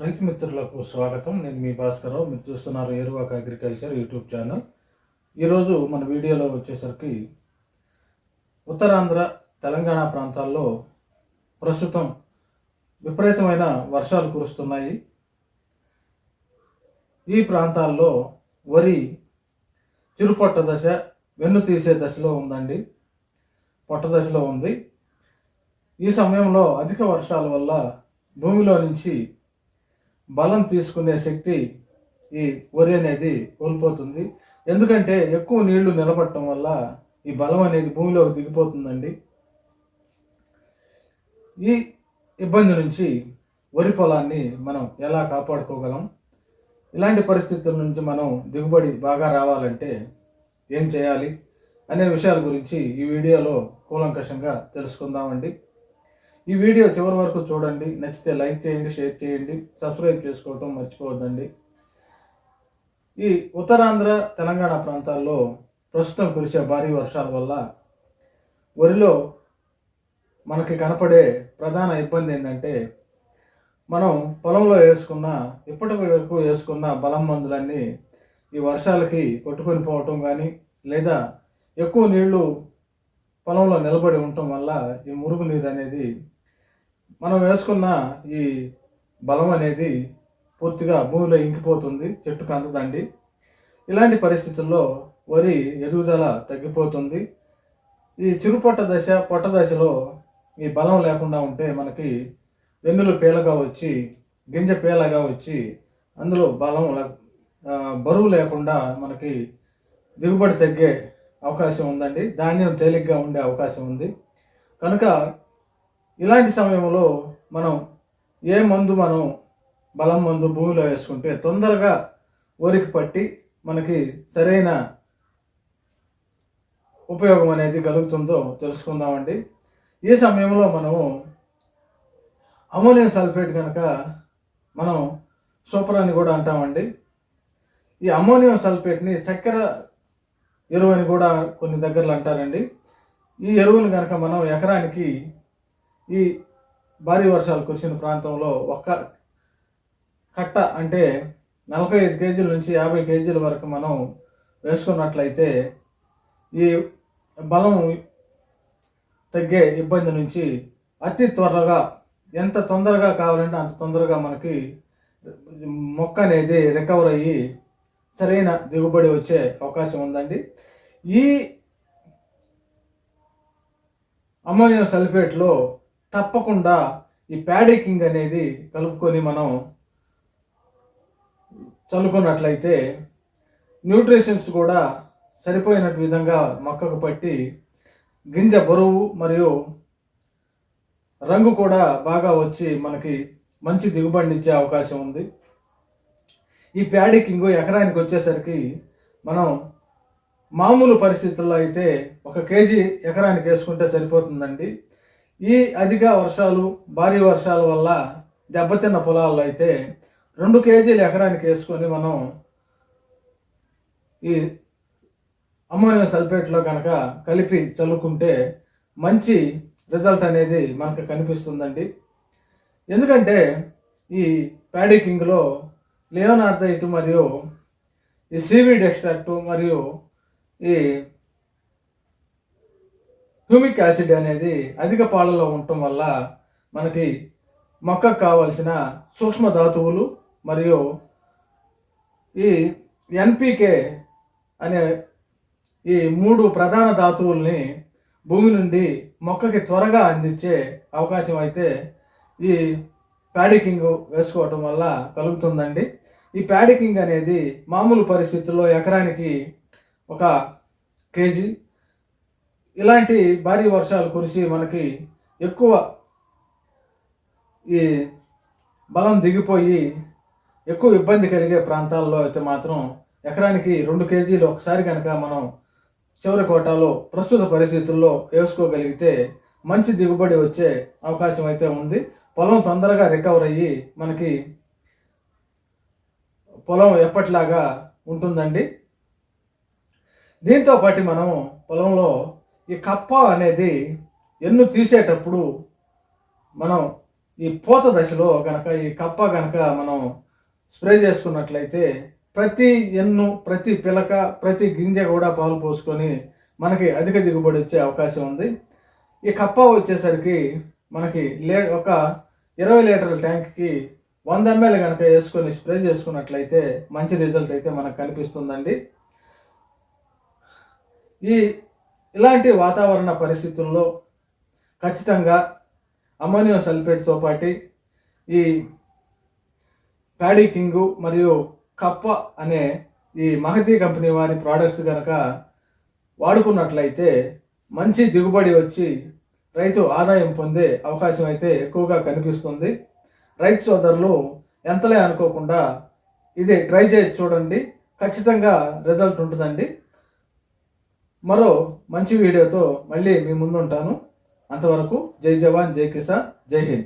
రైతు మిత్రులకు స్వాగతం. నేను మీ భాస్కరరావు. మీరు చూస్తున్నారు ఏరువాక అగ్రికల్చర్ యూట్యూబ్ ఛానల్. ఈరోజు మన వీడియోలో వచ్చేసరికి ఉత్తరాంధ్ర తెలంగాణ ప్రాంతాల్లో ప్రస్తుతం విపరీతమైన వర్షాలు కురుస్తున్నాయి. ఈ ప్రాంతాల్లో వరి చిరుపొట్ట దశ వెన్ను తీసే దశలో ఉందండి. పొట్ట దశలో ఉంది. ఈ సమయంలో అధిక వర్షాల వల్ల భూమిలో నుంచి బలం తీసుకునే శక్తి ఈ వరి అనేది కోల్పోతుంది. ఎందుకంటే ఎక్కువ నీళ్ళు నిలబడటం వల్ల ఈ బలం అనేది భూమిలోకి దిగిపోతుందండి. ఈ ఇబ్బంది నుంచి వరి పొలాన్ని మనం ఎలా కాపాడుకోగలం? ఇలాంటి పరిస్థితుల నుంచి మనం దిగుబడి బాగా రావాలంటే ఏం చేయాలి? అనే విషయాల గురించి ఈ వీడియోలో కూలంకషంగా తెలుసుకుందామండి. ఈ వీడియో చివరి వరకు చూడండి. నచ్చితే లైక్ చేయండి షేర్ చేయండి. సబ్స్క్రైబ్ చేసుకోవటం మర్చిపోవద్దండి. ఈ ఉత్తరాంధ్ర తెలంగాణ ప్రాంతాల్లో ప్రస్తుతం కురిసే భారీ వర్షాల వల్ల వరిలో మనకి కనపడే ప్రధాన ఇబ్బంది ఏంటంటే మనం పొలంలో వేసుకున్న ఇప్పటి వరకు వేసుకున్న బలం మందులన్నీ ఈ వర్షాలకి కొట్టుకొని పోవటం కానీ లేదా ఎక్కువ నీళ్ళు పొలంలో నిలబడి ఉండటం వల్ల ఈ మురుగు నీరు అనేది మనం వేసుకున్న ఈ బలం అనేది పూర్తిగా భూమిలో ఇంకిపోతుంది చెట్టుకు అందదండి ఇలాంటి పరిస్థితుల్లో వరి ఎదుగుదల తగ్గిపోతుంది. ఈ చిరుపొట్ట దశ పొట్ట దశలో ఈ బలం లేకుండా ఉంటే మనకి వెన్నులు పేలగా వచ్చి గింజ పేలగా వచ్చి అందులో బలం బరువు లేకుండా మనకి దిగుబడి తగ్గే అవకాశం ఉందండి. ధాన్యం తేలిగ్గా ఉండే అవకాశం ఉంది. కనుక ఇలాంటి సమయంలో మనం ఏ మందు మనం బలం మందు భూమిలో వేసుకుంటే తొందరగా ఊరికి పట్టి మనకి సరైన ఉపయోగం అనేది కలుగుతుందో తెలుసుకుందామండి. ఈ సమయంలో మనము అమోనియం సల్ఫేట్ కనుక మనం సూపర్ అని కూడా అంటామండి. ఈ అమోనియం సల్ఫేట్ని చక్కెర ఎరువు అని కూడా కొన్ని దగ్గరలో అంటారండి. ఈ ఎరువుని కనుక మనం ఎకరానికి ఈ భారీ వర్షాలు కురిసిన ప్రాంతంలో ఒక్క కట్ట అంటే నలభై ఐదు కేజీల నుంచి యాభై కేజీల వరకు మనం వేసుకున్నట్లయితే ఈ బలం తగ్గే ఇబ్బంది నుంచి అతి త్వరగా ఎంత తొందరగా కావాలంటే అంత తొందరగా మనకి మొక్క అనేది రికవర్ అయ్యి సరైన దిగుబడి వచ్చే అవకాశం ఉందండి. ఈ అమోనియం సల్ఫేట్లో తప్పకుండా ఈ ప్యాడికింగ్ అనేది కలుపుకొని మనం చల్లుకున్నట్లయితే న్యూట్రిషన్స్ కూడా సరిపోయిన విధంగా మొక్కకు పట్టి గింజ బరువు మరియు రంగు కూడా బాగా వచ్చి మనకి మంచి దిగుబడినిచ్చే అవకాశం ఉంది. ఈ ప్యాడికింగ్ ఎకరానికి వచ్చేసరికి మనం మామూలు పరిస్థితుల్లో అయితే ఒక కేజీ ఎకరానికి వేసుకుంటే సరిపోతుందండి. ఈ అధిక వర్షాలు భారీ వర్షాల వల్ల దెబ్బతిన్న పొలాల్లో అయితే రెండు కేజీలు ఎకరానికి వేసుకొని మనం ఈ అమ్మోనియం సల్ఫేట్లో కనుక కలిపి చల్లుకుంటే మంచి రిజల్ట్ అనేది మనకు కనిపిస్తుందండి. ఎందుకంటే ఈ ప్యాడికింగ్లో లియోనార్థైట్ మరియు ఈ సీవీడ్ ఎక్స్ట్రాక్ట్ మరియు ఈ హ్యూమిక్ యాసిడ్ అనేది అధిక పాలలో ఉండటం వల్ల మనకి మొక్కకు కావలసిన సూక్ష్మ ధాతువులు మరియు ఈ ఎన్పికే అనే ఈ మూడు ప్రధాన ధాతువుల్ని భూమి నుండి మొక్కకి త్వరగా అందించే అవకాశం అయితే ఈ ప్యాడికింగ్ వేసుకోవటం వల్ల కలుగుతుందండి. ఈ ప్యాడికింగ్ అనేది మామూలు పరిస్థితుల్లో ఎకరానికి ఒక కేజీ ఇలాంటి భారీ వర్షాలు కురిసి మనకి ఎక్కువ ఈ బలం దిగిపోయి ఎక్కువ ఇబ్బంది కలిగే ప్రాంతాల్లో అయితే మాత్రం ఎకరానికి రెండు కేజీలు ఒకసారి కనుక మనం చివరి కోటాలో ప్రస్తుత పరిస్థితుల్లో వేసుకోగలిగితే మంచి దిగుబడి వచ్చే అవకాశం అయితే ఉంది. పొలం తొందరగా రికవర్ అయ్యి మనకి పొలం ఎప్పటిలాగా ఉంటుందండి. దీంతో పాటు మనం పొలంలో ఈ కప్ప అనేది ఎన్ను తీసేటప్పుడు మనం ఈ పూత దశలో గనక ఈ కప్ప గనక మనం స్ప్రే చేసుకున్నట్లయితే ప్రతి ఎన్ను ప్రతి పిలక ప్రతి గింజ కూడా పాలు పోసుకొని మనకి అధిక దిగుబడి వచ్చే అవకాశం ఉంది. ఈ కప్ప వచ్చేసరికి మనకి లే ఒక ఇరవై లీటర్ల ట్యాంక్కి వంద ఎంఎల్ కనుక వేసుకొని స్ప్రే చేసుకున్నట్లయితే మంచి రిజల్ట్ అయితే మనకు కనిపిస్తుందండి. ఈ ఇలాంటి వాతావరణ పరిస్థితుల్లో ఖచ్చితంగా అమ్మోనియం సల్ఫేట్తో పాటు ఈ ప్యాడీ కింగు మరియు కప్ప అనే ఈ మహతీ కంపెనీ వారి ప్రోడక్ట్స్ కనుక వాడుకున్నట్లయితే మంచి దిగుబడి వచ్చి రైతు ఆదాయం పొందే అవకాశం అయితే ఎక్కువగా కనిపిస్తుంది. రైతు సోదరులు ఎంతలే అనుకోకుండా ఇది ట్రై చేసి చూడండి. ఖచ్చితంగా రిజల్ట్ ఉంటుందండి. మరో మంచి వీడియోతో మళ్ళీ మీ ముందు ఉంటాను అంతవరకు జై జవాన్ జై కిసాన్ జై హింద్.